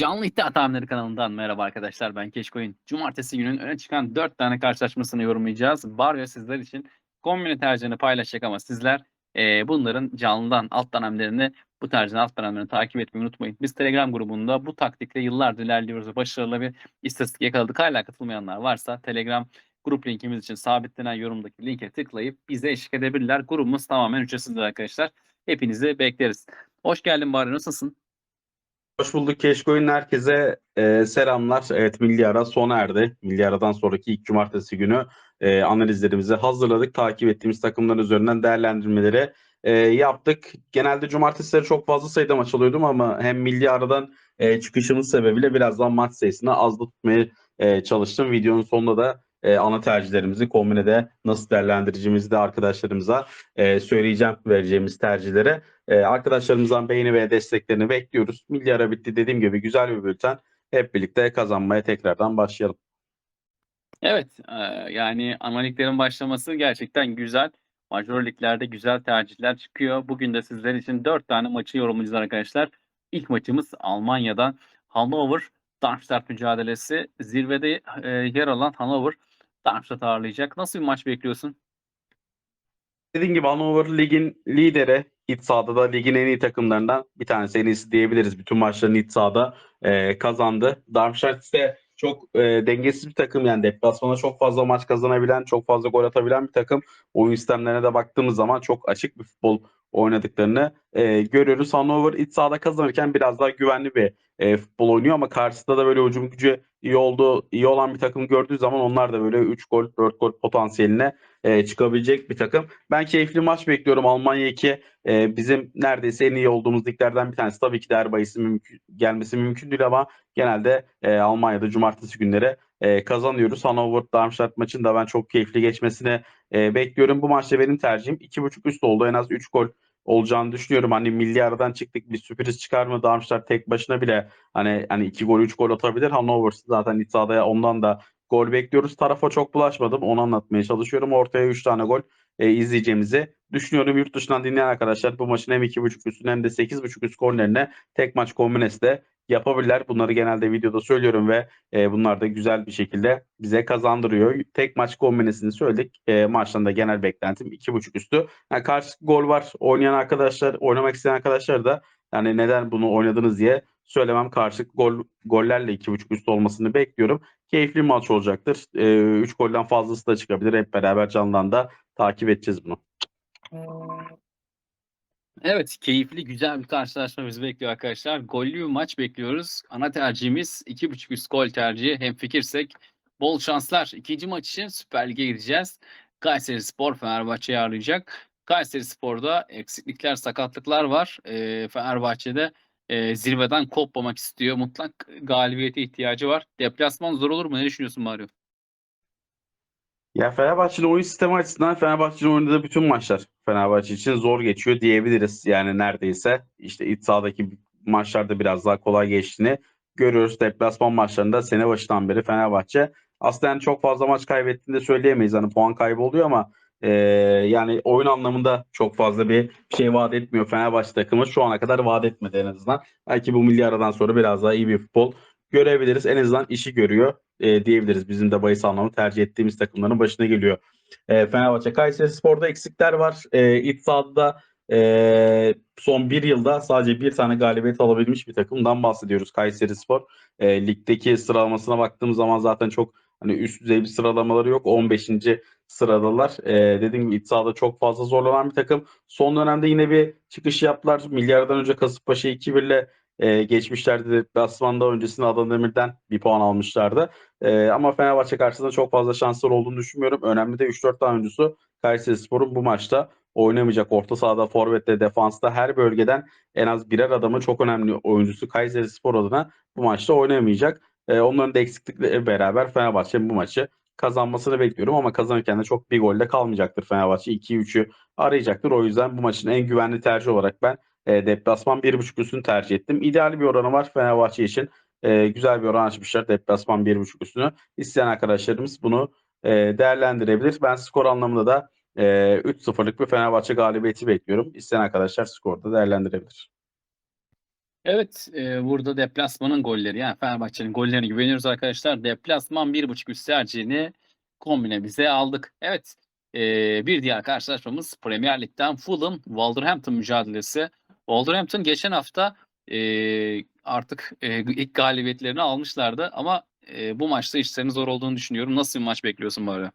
Canlı İddia Tahminleri kanalından merhaba arkadaşlar ben Keşkoyun. Cumartesi günün öne çıkan 4 tane karşılaşmasını yorumlayacağız. Baryo sizler için kombine tercihini paylaşacak ama sizler eee, bunların canlıdan alt dönemlerini bu tercihin alt dönemlerini takip etmeyi unutmayın. Biz Telegram grubunda bu taktikle yıllardır ilerliyoruz başarılı bir istatistik yakaladık. Hala katılmayanlar varsa Telegram grup linkimiz için sabitlenen yorumdaki linke tıklayıp bize eşlik edebilirler. Grubumuz tamamen ücretsizdir arkadaşlar. Hepinizi bekleriz. Hoş geldin Baryo nasılsın? Hoş bulduk Keşkoyun herkese e, selamlar. Evet Milli Ara sona erdi. Milli Ara'dan sonraki ilk cumartesi günü e, analizlerimizi hazırladık. Takip ettiğimiz takımların üzerinden değerlendirmeleri e, yaptık. Genelde cumartesileri çok fazla sayıda maç alıyordum ama hem Milli Ara'dan e, çıkışımız sebebiyle birazdan maç sayısını azda tutmaya e, çalıştım. Videonun sonunda da e, ana tercihlerimizi kombinede nasıl değerlendireceğimizi de arkadaşlarımıza e, söyleyeceğim vereceğimiz tercihlere. E, arkadaşlarımızdan beğeni ve desteklerini bekliyoruz. Milli ara bitti dediğim gibi güzel bir bülten. Hep birlikte kazanmaya tekrardan başlayalım. Evet, eee, yani analitiklerin başlaması gerçekten güzel. Major liglerde güzel tercihler çıkıyor. Bugün de sizler için 4 tane maçı yorumlayacağız arkadaşlar. İlk maçımız Almanya'dan Hannover Darmstadt mücadelesi. Zirvede eee, yer alan Hannover Darmstadt ağırlayacak. Nasıl bir maç bekliyorsun? Dediğim gibi Hannover ligin lideri. İç sahada da ligin en iyi takımlarından bir tanesi en iyisi diyebiliriz. Bütün maçlarını iç sahada e, kazandı. Darmstadt ise çok e, dengesiz bir takım. Yani deplasmana çok fazla maç kazanabilen, çok fazla gol atabilen bir takım. Oyun sistemlerine de baktığımız zaman çok açık bir futbol oynadıklarını e, görüyoruz. Hannover iç sahada kazanırken biraz daha güvenli bir e, futbol oynuyor ama karşısında da böyle hücum gücü iyi olduğu, iyi olan bir takım gördüğü zaman onlar da böyle 3 gol, 4 gol potansiyeline e, çıkabilecek bir takım. Ben keyifli maç bekliyorum. Almanya 2 e, bizim neredeyse en iyi olduğumuz liglerden bir tanesi. Tabii ki de her bahisin mümkün, gelmesi mümkün değil ama genelde e, Almanya'da cumartesi günleri e, kazanıyoruz. Hannover Darmstadt maçını da ben çok keyifli geçmesini e, bekliyorum. Bu maçta benim tercihim 2.5 üst oldu. En az 3 gol olacağını düşünüyorum. Hani milli aradan çıktık bir sürpriz çıkar mı? Darmstadt tek başına bile hani hani 2 gol 3 gol atabilir. Hannover zaten iç sahada ondan da gol bekliyoruz. Tarafa çok bulaşmadım. Onu anlatmaya çalışıyorum. Ortaya 3 tane gol e, izleyeceğimizi düşünüyorum. Yurt dışından dinleyen arkadaşlar bu maçın hem 2.5 üstün hem de 8.5 üst kornerine tek maç kombinesi de yapabilirler. Bunları genelde videoda söylüyorum ve e, bunlar da güzel bir şekilde bize kazandırıyor. Tek maç kombinesini söyledik. E, maçtan da genel beklentim 2.5 üstü. Yani karşı gol var. Oynayan arkadaşlar, oynamak isteyen arkadaşlar da yani neden bunu oynadınız diye söylemem karşılık gol gollerle 2.5 üst olmasını bekliyorum. Keyifli maç olacaktır. 3 golden fazlası da çıkabilir. Hep beraber canlıdan da takip edeceğiz bunu. Evet, keyifli, güzel bir karşılaşma bizi bekliyor arkadaşlar. Gollü bir maç bekliyoruz. Ana tercihimiz 2.5 üst gol tercihi. Hem fikirsek bol şanslar. İkinci maç için Süper Lig'e gideceğiz. Kayseri Spor Fenerbahçe'yi ağırlayacak. Kayseri Spor'da eksiklikler, sakatlıklar var. Ee, Fenerbahçe'de e, zirveden kopmamak istiyor. Mutlak galibiyete ihtiyacı var. Deplasman zor olur mu? Ne düşünüyorsun Mario? Ya Fenerbahçe'nin oyun sistemi açısından Fenerbahçe'nin oynadığı bütün maçlar Fenerbahçe için zor geçiyor diyebiliriz. Yani neredeyse işte iç sahadaki maçlarda biraz daha kolay geçtiğini görüyoruz. Deplasman maçlarında sene başından beri Fenerbahçe aslında yani çok fazla maç kaybettiğini de söyleyemeyiz. Hani puan kaybı oluyor ama e, yani oyun anlamında çok fazla bir şey vaat etmiyor Fenerbahçe takımı. Şu ana kadar vaat etmedi en azından. Belki bu milli sonra biraz daha iyi bir futbol görebiliriz. En azından işi görüyor e, diyebiliriz. Bizim de bahis anlamı tercih ettiğimiz takımların başına geliyor. E, Fenerbahçe, Kayseri Spor'da eksikler var. E, iç sahada e, son bir yılda sadece bir tane galibiyet alabilmiş bir takımdan bahsediyoruz Kayseri Spor. E, ligdeki sıralamasına baktığımız zaman zaten çok hani üst düzey bir sıralamaları yok. 15. sıradalar. E, dediğim gibi iç sahada çok fazla zorlanan bir takım. Son dönemde yine bir çıkış yaptılar. Milyardan önce Kasımpaşa 2-1 ile e, geçmişlerdi. Deplasmanda öncesinde Adana Demir'den bir puan almışlardı. E, ama Fenerbahçe karşısında çok fazla şanslar olduğunu düşünmüyorum. Önemli de 3-4 tane oyuncusu Kayserispor'un bu maçta oynamayacak. Orta sahada, forvette, defansta her bölgeden en az birer adamı çok önemli oyuncusu Kayserispor adına bu maçta oynamayacak. E, onların da eksiklikleri beraber Fenerbahçe'nin bu maçı kazanmasını bekliyorum ama kazanırken de çok bir golde kalmayacaktır Fenerbahçe. 2-3'ü arayacaktır. O yüzden bu maçın en güvenli tercih olarak ben e, deplasman 1.5 üstünü tercih ettim. İdeal bir oranı var Fenerbahçe için. E, güzel bir oran açmışlar deplasman 1.5 üstünü. İsteyen arkadaşlarımız bunu e, değerlendirebilir. Ben skor anlamında da e, 3-0'lık bir Fenerbahçe galibiyeti bekliyorum. İsteyen arkadaşlar skorda değerlendirebilir. Evet, eee, burada deplasmanın golleri, yani Fenerbahçe'nin gollerine güveniyoruz arkadaşlar. Deplasman 1.5 üst tercihini kombinemize aldık. Evet, eee, bir diğer karşılaşmamız Premier Lig'den Fulham Wolverhampton mücadelesi. Wolverhampton geçen hafta eee, artık eee, ilk galibiyetlerini almışlardı ama eee, bu maçta işlerinin zor olduğunu düşünüyorum. Nasıl bir maç bekliyorsun bari?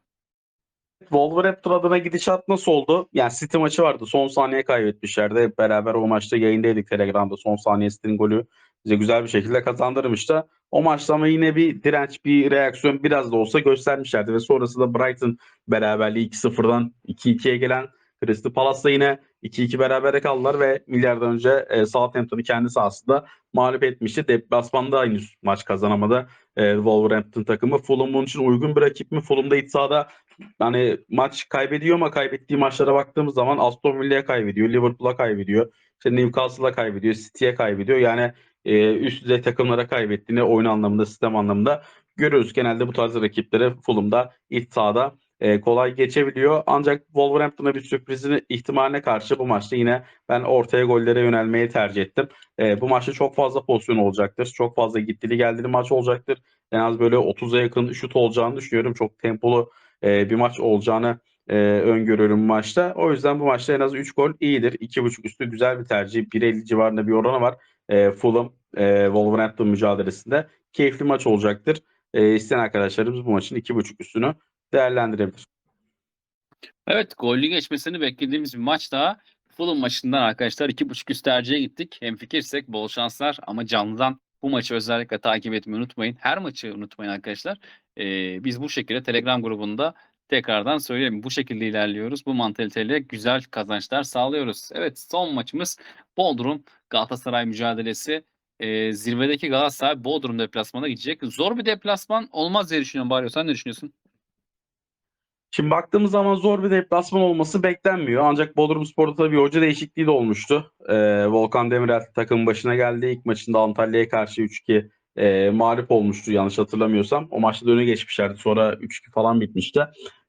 Wolverhampton adına gidişat nasıl oldu? Yani City maçı vardı. Son saniye kaybetmişlerdi. Hep beraber o maçta yayındaydık Telegram'da. Son saniye City'nin golü bize güzel bir şekilde kazandırmıştı. O maçta ama yine bir direnç, bir reaksiyon biraz da olsa göstermişlerdi. Ve sonrasında Brighton beraberliği 2-0'dan 2-2'ye gelen Crystal Palace'la yine 2-2 berabere kaldılar ve milyardan önce e, Southampton'ı kendi sahasında mağlup etmişti. Deplasmanda aynı maç kazanamadı e, Wolverhampton takımı. Fulham bunun için uygun bir rakip mi? Fulham'da iç sahada hani maç kaybediyor ama kaybettiği maçlara baktığımız zaman Aston Villa'ya kaybediyor, Liverpool'a kaybediyor, işte Newcastle'a kaybediyor, City'ye kaybediyor. Yani e, üst düzey takımlara kaybettiğini oyun anlamında, sistem anlamında görüyoruz. Genelde bu tarz rakipleri Fulham'da iç sahada e, kolay geçebiliyor. Ancak Wolverhampton'a bir sürprizin ihtimaline karşı bu maçta yine ben ortaya gollere yönelmeyi tercih ettim. E, bu maçta çok fazla pozisyon olacaktır. Çok fazla gittili geldili maç olacaktır. En az böyle 30'a yakın şut olacağını düşünüyorum. Çok tempolu e, bir maç olacağını e, öngörüyorum bu maçta. O yüzden bu maçta en az 3 gol iyidir. 2.5 üstü güzel bir tercih. 1.50 civarında bir oranı var. E, Fulham e, Wolverhampton mücadelesinde. Keyifli maç olacaktır. E, isteyen arkadaşlarımız bu maçın 2.5 üstünü değerlendirebilir. Evet, gollü geçmesini beklediğimiz bir maç daha. Fulham maçından arkadaşlar 2.5 üst tercihe gittik. Hemfikirsek bol şanslar ama canlıdan bu maçı özellikle takip etmeyi unutmayın. Her maçı unutmayın arkadaşlar. Ee, biz bu şekilde Telegram grubunda tekrardan söyleyelim. Bu şekilde ilerliyoruz. Bu mantaliteyle güzel kazançlar sağlıyoruz. Evet son maçımız Bodrum Galatasaray mücadelesi. Ee, zirvedeki Galatasaray Bodrum deplasmana gidecek. Zor bir deplasman olmaz diye düşünüyorum Barrio. Sen ne düşünüyorsun? Şimdi baktığımız zaman zor bir deplasman olması beklenmiyor. Ancak Bodrumspor'da tabii hoca değişikliği de olmuştu. Ee, Volkan Demirel takımın başına geldi. İlk maçında Antalya'ya karşı 3-2 e, mağlup olmuştu yanlış hatırlamıyorsam. O maçta da öne geçmişlerdi. Sonra 3-2 falan bitmişti.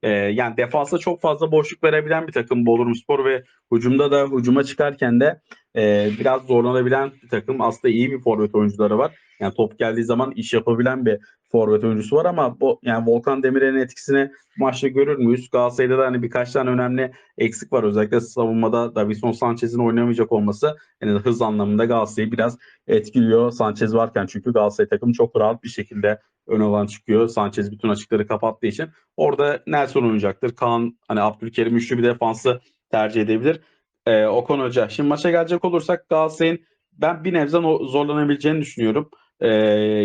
E, yani defansa çok fazla boşluk verebilen bir takım Bodrumspor ve hücumda da hücuma çıkarken de e, biraz zorlanabilen bir takım. Aslında iyi bir forvet oyuncuları var. Yani top geldiği zaman iş yapabilen bir forvet oyuncusu var ama bu yani Volkan Demirel'in etkisini maçta görür müyüz? Galatasaray'da da hani birkaç tane önemli eksik var. Özellikle savunmada Davison Sanchez'in oynamayacak olması yani hız anlamında Galatasaray'ı biraz etkiliyor Sanchez varken çünkü Galatasaray takımı çok rahat bir şekilde ön alan çıkıyor. Sanchez bütün açıkları kapattığı için. Orada Nelson oynayacaktır. Kaan hani Abdülkerim üçlü bir defansı tercih edebilir. Ee, Okan Hoca. Şimdi maça gelecek olursak Galatasaray'ın ben bir nebze zorlanabileceğini düşünüyorum. Ee,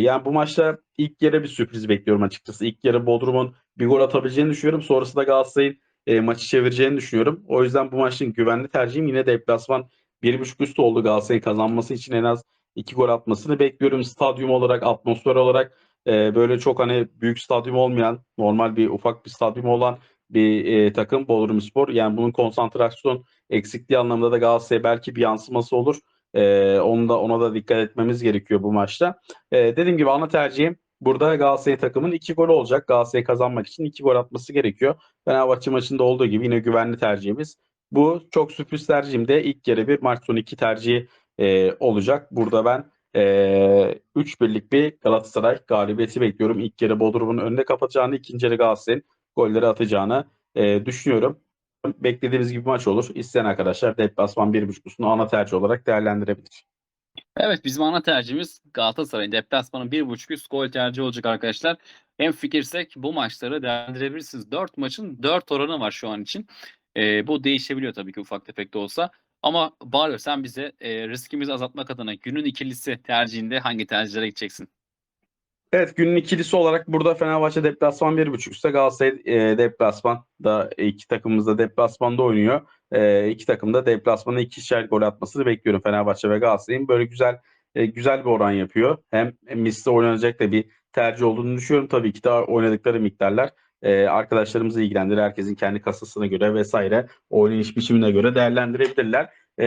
yani bu maçta ilk yere bir sürpriz bekliyorum açıkçası. İlk yarı Bodrum'un bir gol atabileceğini düşünüyorum. Sonrasında Galatasaray'ın e, maçı çevireceğini düşünüyorum. O yüzden bu maçın güvenli tercihim yine deplasman 1.5 üstü oldu Galatasaray'ın kazanması için en az 2 gol atmasını bekliyorum. Stadyum olarak, atmosfer olarak e, böyle çok hani büyük stadyum olmayan, normal bir ufak bir stadyum olan bir e, takım Bodrumspor. Yani bunun konsantrasyon eksikliği anlamında da Galatasaray belki bir yansıması olur. E, onu da ona da dikkat etmemiz gerekiyor bu maçta. E, dediğim gibi ana tercihim burada Galatasaray takımın 2 gol olacak. Galatasaray kazanmak için 2 gol atması gerekiyor. Fenerbahçe maçında olduğu gibi yine güvenli tercihimiz. Bu çok sürpriz tercihim de ilk yarı bir maç sonu 2 tercihi e, olacak. Burada ben e, 3 birlik bir Galatasaray galibiyeti bekliyorum. İlk yarı Bodrum'un önünde kapatacağını, ikinci yarı Galatasaray'ın golleri atacağını e, düşünüyorum. Beklediğimiz gibi maç olur. İsteyen arkadaşlar deplasman 1.5'lusunu ana tercih olarak değerlendirebilir. Evet bizim ana tercihimiz Galatasaray'ın deplasmanın 1.5 üst gol tercihi olacak arkadaşlar. Hem fikirsek bu maçları değerlendirebilirsiniz. 4 maçın 4 oranı var şu an için. E, bu değişebiliyor tabii ki ufak tefek de olsa. Ama Barrio sen bize e, riskimizi azaltmak adına günün ikilisi tercihinde hangi tercihlere gideceksin? Evet günün ikilisi olarak burada Fenerbahçe deplasman 1.5 üstte Galatasaray e, deplasman da iki takımımız da deplasmanda oynuyor. E, iki takım da deplasmana ikişer gol atmasını bekliyorum Fenerbahçe ve Galatasaray'ın. Böyle güzel e, güzel bir oran yapıyor. Hem misli oynanacak da bir tercih olduğunu düşünüyorum. Tabii ki de oynadıkları miktarlar e, arkadaşlarımızı ilgilendirir. Herkesin kendi kasasına göre vesaire oynayış biçimine göre değerlendirebilirler. E,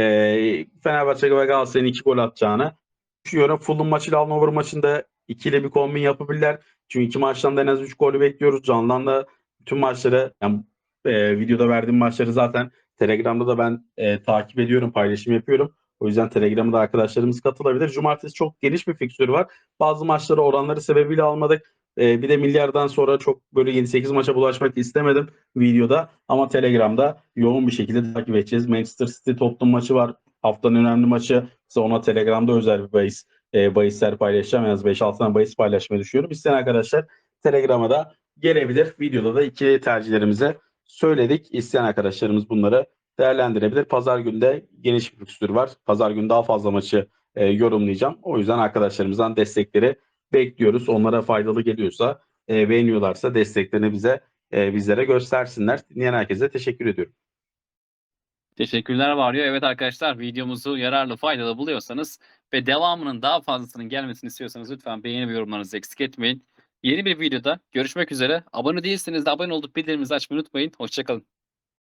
Fenerbahçe ve Galatasaray'ın iki gol atacağını düşünüyorum. Fulham maçıyla Alnover maçında ikili bir kombin yapabilirler. Çünkü iki maçtan da en az 3 golü bekliyoruz. Can'dan da bütün maçları yani e, videoda verdiğim maçları zaten Telegram'da da ben e, takip ediyorum, paylaşım yapıyorum. O yüzden Telegram'da da arkadaşlarımız katılabilir. Cumartesi çok geniş bir fikstür var. Bazı maçları oranları sebebiyle almadık. Ee, bir de milyardan sonra çok böyle 7-8 maça bulaşmak istemedim videoda. Ama Telegram'da yoğun bir şekilde takip edeceğiz. Manchester City Tottenham maçı var. Haftanın önemli maçı. Size ona Telegram'da özel bir bahis, e, bahisler paylaşacağım. En az 5-6 tane bahis paylaşmayı düşünüyorum. İsteyen arkadaşlar Telegram'a da gelebilir. Videoda da iki tercihlerimize söyledik. İsteyen arkadaşlarımız bunları değerlendirebilir. Pazar günde geniş bir fikstür var. Pazar günü daha fazla maçı e, yorumlayacağım. O yüzden arkadaşlarımızdan destekleri bekliyoruz. Onlara faydalı geliyorsa, e, beğeniyorlarsa desteklerini bize e, bizlere göstersinler. Dinleyen herkese teşekkür ediyorum. Teşekkürler Varyo. Evet arkadaşlar videomuzu yararlı faydalı buluyorsanız ve devamının daha fazlasının gelmesini istiyorsanız lütfen beğeni ve yorumlarınızı eksik etmeyin. Yeni bir videoda görüşmek üzere. Abone değilseniz de abone olup bildirimimizi açmayı unutmayın. Hoşçakalın.